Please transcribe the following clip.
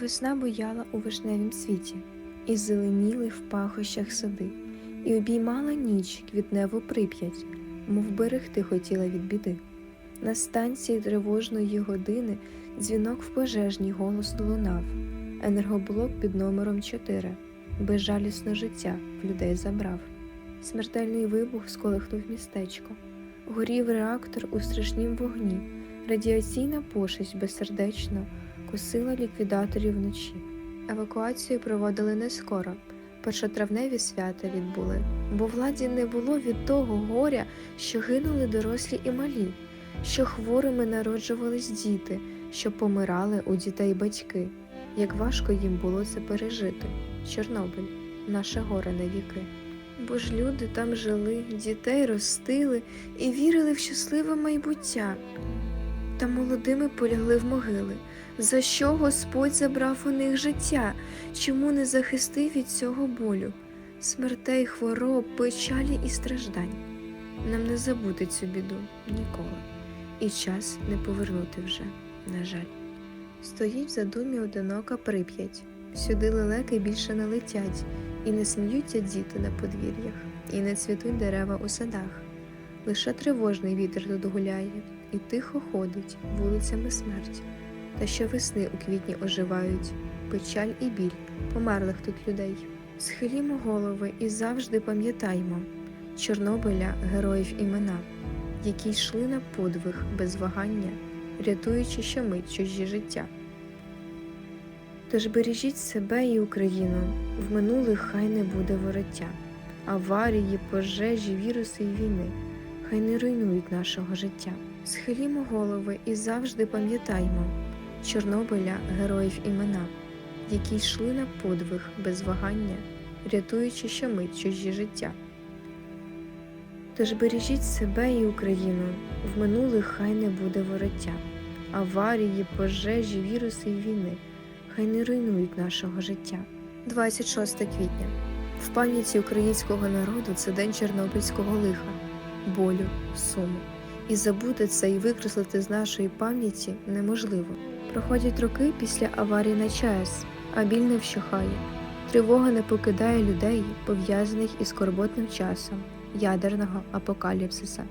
Весна бояла у вишневім світі, і зеленіли в пахощах сади, і обіймала ніч квітневу прип'ять, мов берегти хотіла від біди. На станції тривожної години дзвінок в пожежній голос лунав, енергоблок під номером 4 безжалісне життя в людей забрав. Смертельний вибух сколихнув містечко, горів реактор у страшнім вогні, радіаційна пошесть безсердечно косила ліквідаторів вночі. Евакуацію проводили не скоро. Першотравневі свята відбули, бо владі не було від того горя, що гинули дорослі і малі, що хворими народжувались діти, що помирали у дітей батьки. Як важко їм було це пережити. Чорнобиль, наше горе на віки. Бо ж люди там жили, дітей ростили і вірили в щасливе майбуття. Та молодими полягли в могили. За що Господь забрав у них життя? Чому не захистив від цього болю, смертей, хвороб, печалі і страждань? Нам не забути цю біду ніколи, і час не повернути вже, на жаль. Стоїть в задумі одинока прип'ять, сюди лелеки більше не летять, і не сміються діти на подвір'ях, і не цвітуть дерева у садах. Лише тривожний вітер тут гуляє, і тихо ходить вулицями смерть. Та щовесни у квітні оживають печаль і біль померлих тут людей. Схилімо голови і завжди пам'ятаймо Чорнобиля героїв імена, які йшли на подвиг без вагання, рятуючи щомить чужі життя. Тож бережіть себе і Україну, в минулих хай не буде вороття, аварії, пожежі, віруси і війни, хай не руйнують нашого життя. Схилімо голови і завжди пам'ятаймо. Чорнобиля героїв імена, які йшли на подвиг без вагання, рятуючи щомить чужі життя. Тож бережіть себе і Україну, в минулих хай не буде вороття, аварії, пожежі, віруси і війни, хай не руйнують нашого життя. 26 квітня. В пам'яті українського народу це день Чорнобильського лиха, болю, суму. І забути це і викреслити з нашої пам'яті неможливо. Проходять роки після аварії на ЧАЕС, а біль не вщухає. Тривога не покидає людей, пов'язаних із скорботним часом ядерного апокаліпсиса.